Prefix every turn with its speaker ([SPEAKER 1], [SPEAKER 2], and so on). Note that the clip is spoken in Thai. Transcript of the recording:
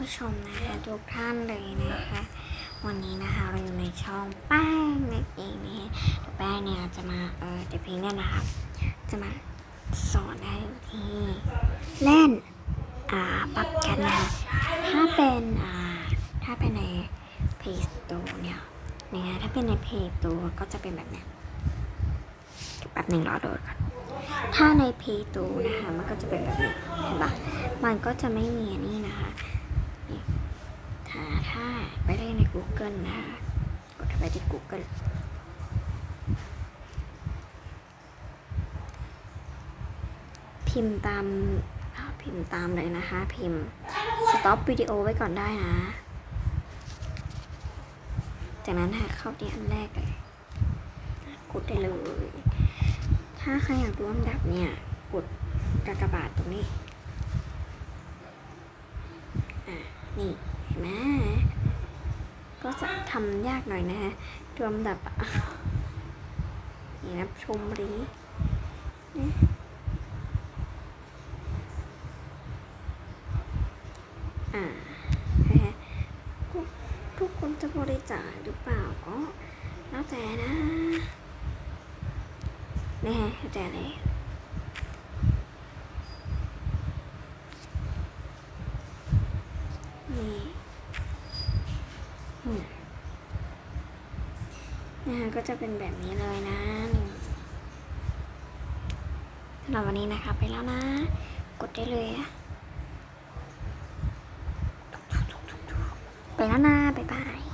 [SPEAKER 1] ผู้ชมนะคะทุกท่านเลยนะคะ วันนี้นะคะเราอยู่ในช่องแป้งนั่นเองนะคะเดี๋ยวแป้งเนี่ยจะมาเออเดี๋ยวเพลงเนี่ยนะคะจะมาสอนให้ที่เล่นอ่าปักกันนะคะถ้าเป็นอ่าถ้าเป็นใน Play Store เนี่ยนะคะถ้าเป็นใน Play Store ก็จะเป็นแบบเนี้ยแป๊บหนึ่งรอโดดก่อนถ้าใน Play Store นะคะมันก็จะเป็นแบบนี้เห็นปะมันก็จะไม่มีนี่ ถ้าไปได้ใน Google นะ กดไปที่ Google พิมพ์ตามพิมพ์ตามเลยนะคะ พิมพ์ stop วิดีโอไว้ก่อนได้นะ จากนั้นหาเข้าที่อันแรกเลยกดได้เลย ถ้าใครอยากดูอันดับเนี่ย กดกากบาทตรงนี้ อะ นี่ เห็นไหม ก็จะทำยากหน่อยนะฮะดูอันดับนี่นะชมรีนะอ่าฮะทุกทุกคนจะบริจาคหรือเปล่าก็แล้วแต่นะนะฮะเข้าใจเลยนี่ นะคะก็จะเป็นแบบนี้เลยนะสำหรับวันนี้นะคะไปแล้วนะ กดได้เลยอะไปแล้วนะ บ๊ายบาย